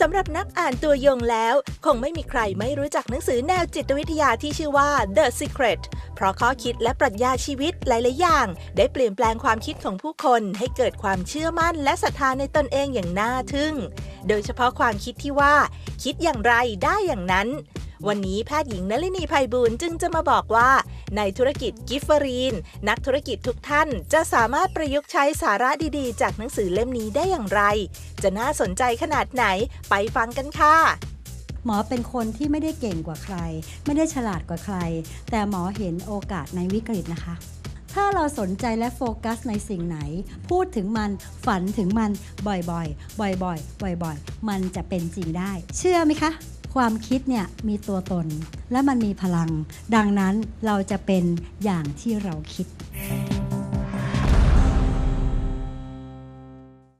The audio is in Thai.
สำหรับนักอ่านตัวยงแล้ว คงไม่มีใครไม่รู้จักหนังสือแนวจิตวิทยาที่ชื่อว่า The Secret เพราะข้อคิดและปรัชญาชีวิตหลาย ๆ อย่าง ได้เปลี่ยนแปลงความคิดของผู้คนให้เกิดความเชื่อมั่นและศรัทธาในตนเองอย่างน่าทึ่ง โดยเฉพาะความคิดที่ว่า คิดอย่างไรได้อย่างนั้น วันนี้แพทย์หญิงนลินีภัยบูลย์จึงจะมาบอกว่า ในธุรกิจกิฟเฟอรีน นักธุรกิจทุกท่านจะสามารถประยุกต์ใช้สาระดีๆ จากหนังสือเล่มนี้ได้อย่างไร จะน่าสนใจขนาดไหนไปฟังกันค่ะหมอเป็นคนที่ไม่ได้เก่งกว่าใคร ไม่ได้ฉลาดกว่าใคร แต่หมอเห็นโอกาสในวิกฤตนะคะ ถ้าเราสนใจและโฟกัสในสิ่งไหน พูดถึงมันฝันถึงมันบ่อยๆ บ่อยๆ บ่อยๆ มันจะเป็นจริงได้ เชื่อไหมคะ ความคิดเนี่ยมีตัวตนและมันมีพลัง ดังนั้นเราจะเป็นอย่างที่เราคิด